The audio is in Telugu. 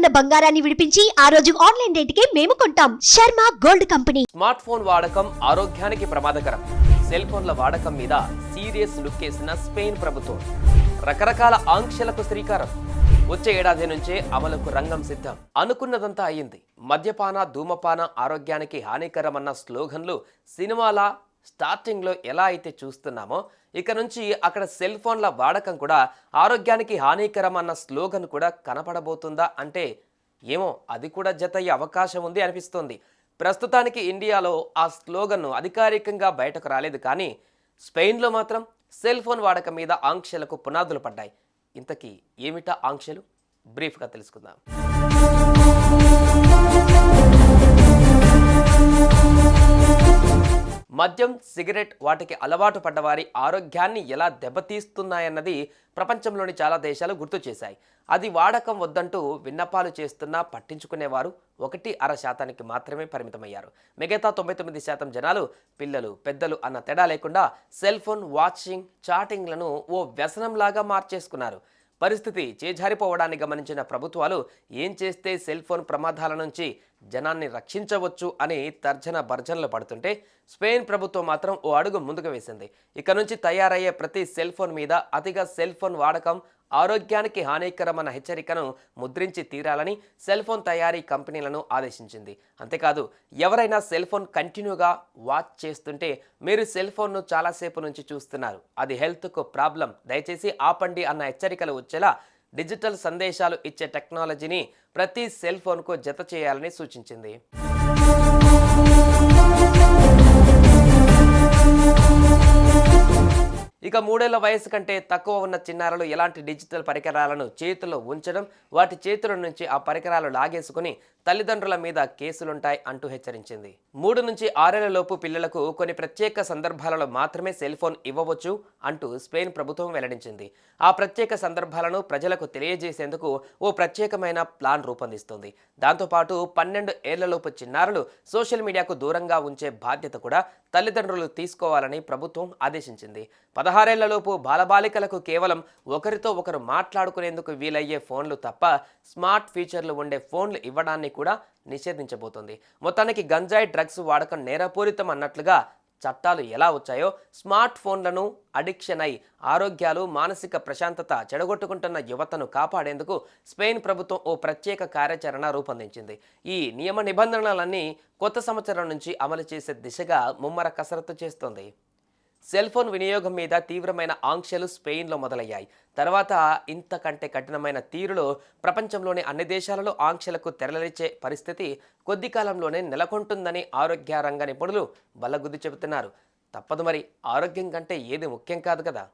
ఉన్న బంగారాన్ని విడిపించి ఆ రోజు ఆన్లైన్ రేటుకే మేము కొంటాం. Sharma gold company. Smart phone వాడకం ఆరోగ్యానికి ప్రమాదకరం. సెల్ ఫోన్ల వాడకం మీద సీరియస్ లుక్ వేసిన స్పెయిన్ ప్రభుత్వం. రకరకాల ఆంక్షలకు శ్రీకారం. వచ్చే ఏడాది నుంచే అమలుకు రంగం సిద్ధం. అనుకున్నదంతా అయ్యింది. మద్యపాన ధూమపాన ఆరోగ్యానికి హానికరమన్న స్లోగన్లు సినిమాల స్టార్టింగ్లో ఎలా అయితే చూస్తున్నామో ఇక నుంచి అక్కడ సెల్ ఫోన్ల వాడకం కూడా ఆరోగ్యానికి హానికరం అన్న స్లోగన్ కూడా కనపడబోతుందా అంటే ఏమో అది కూడా జతయ్యే అవకాశం ఉంది అనిపిస్తోంది. ప్రస్తుతానికి ఇండియాలో ఆ స్లోగన్ను అధికారికంగా బయటకు రాలేదు కానీ స్పెయిన్లో మాత్రం సెల్ ఫోన్ వాడకం మీద ఆంక్షలకు పునాదులు పడ్డాయి. ఇంతకీ ఏమిటా ఆంక్షలు? బ్రీఫ్గా తెలుసుకుందాం. మద్యం సిగరెట్ వాటికి అలవాటు పడ్డవారి ఆరోగ్యాన్ని ఎలా దెబ్బతీస్తున్నాయన్నది ప్రపంచంలోని చాలా దేశాలు గుర్తు చేశాయి. అది వాడకం వద్దంటూ విన్నపాలు చేస్తున్నా పట్టించుకునేవారు ఒకటి అర శాతానికి మాత్రమే పరిమితమయ్యారు. మిగతా తొంభై తొమ్మిది శాతం జనాలు పిల్లలు పెద్దలు అన్న తేడా లేకుండా సెల్ ఫోన్ వాచింగ్ చాటింగ్లను ఓ వ్యసనంలాగా మార్చేసుకున్నారు. పరిస్థితి చేజారిపోవడాన్ని గమనించిన ప్రభుత్వాలు ఏం చేస్తే సెల్ ఫోన్ ప్రమాదాల నుంచి జనాన్ని రక్షించవచ్చు అని తర్జన భర్జనలు పడుతుంటే స్పెయిన్ ప్రభుత్వం మాత్రం ఓ అడుగు ముందుకు వేసింది. ఇక నుంచి తయారయ్యే ప్రతి సెల్ ఫోన్ మీద అతిగా సెల్ ఫోన్ వాడకం ఆరోగ్యానికి హానికరమన్న హెచ్చరికను ముద్రించి తీరాలని సెల్ ఫోన్ తయారీ కంపెనీలను ఆదేశించింది. అంతేకాదు ఎవరైనా సెల్ ఫోన్ కంటిన్యూగా వాచ్ చేస్తుంటే మీరు సెల్ ఫోన్ను చాలాసేపు నుంచి చూస్తున్నారు. అది హెల్త్కు ప్రాబ్లం. దయచేసి ఆపండి అన్న హెచ్చరికలు వచ్చేలా డిజిటల్ సందేశాలు ఇచ్చే టెక్నాలజీని ప్రతి సెల్ ఫోన్కు జత చేయాలని సూచించింది. ఇక మూడేళ్ళ వయసు కంటే తక్కువ ఉన్న చిన్నారులు ఎలాంటి డిజిటల్ పరికరాలను చేతిలో ఉంచడం వాటి చేతుల నుంచి ఆ పరికరాలు లాగేసుకుని తల్లిదండ్రుల మీద కేసులుంటాయి అంటూ హెచ్చరించింది. మూడు నుంచి ఆరేళ్ళ లోపు పిల్లలకు కొన్ని ప్రత్యేక సందర్భాలలో మాత్రమే సెల్ ఫోన్ ఇవ్వవచ్చు అంటూ స్పెయిన్ ప్రభుత్వం వెల్లడించింది. ఆ ప్రత్యేక సందర్భాలను ప్రజలకు తెలియజేసేందుకు ఓ ప్రత్యేకమైన ప్లాన్ రూపొందిస్తుంది. దాంతోపాటు పన్నెండు ఏళ్ళలోపు చిన్నారులు సోషల్ మీడియాకు దూరంగా ఉంచే బాధ్యత కూడా తల్లిదండ్రులు తీసుకోవాలని ప్రభుత్వం ఆదేశించింది. పదహారు పదహారేళ్ళలోపు బాలబాలికలకు కేవలం ఒకరితో ఒకరు మాట్లాడుకునేందుకు వీలయ్యే ఫోన్లు తప్ప స్మార్ట్ ఫీచర్లు ఉండే ఫోన్లు ఇవ్వడాన్ని కూడా నిషేధించబోతోంది. మొత్తానికి గంజాయి డ్రగ్స్ వాడకం నేరపూరితం అన్నట్లుగా చట్టాలు ఎలా వచ్చాయో స్మార్ట్ ఫోన్లను అడిక్షన్ అయి ఆరోగ్యాలు మానసిక ప్రశాంతత చెడగొట్టుకుంటున్న యువతను కాపాడేందుకు స్పెయిన్ ప్రభుత్వం ఓ ప్రత్యేక కార్యాచరణ రూపొందించింది. ఈ నియమ నిబంధనలన్నీ కొత్త సంవత్సరం నుంచి అమలు చేసే దిశగా ముమ్మర కసరత్తు చేస్తోంది. సెల్ ఫోన్ వినియోగం మీద తీవ్రమైన ఆంక్షలు స్పెయిన్లో మొదలయ్యాయి. తర్వాత ఇంతకంటే కఠినమైన తీరులో ప్రపంచంలోని అన్ని దేశాలలో ఆంక్షలకు తెరలిచ్చే పరిస్థితి కొద్ది కాలంలోనే నెలకొంటుందని ఆరోగ్య రంగ నిపుణులు బల్లగుద్ది చెబుతున్నారు. తప్పదు మరి ఆరోగ్యం కంటే ఏది ముఖ్యం కాదు కదా?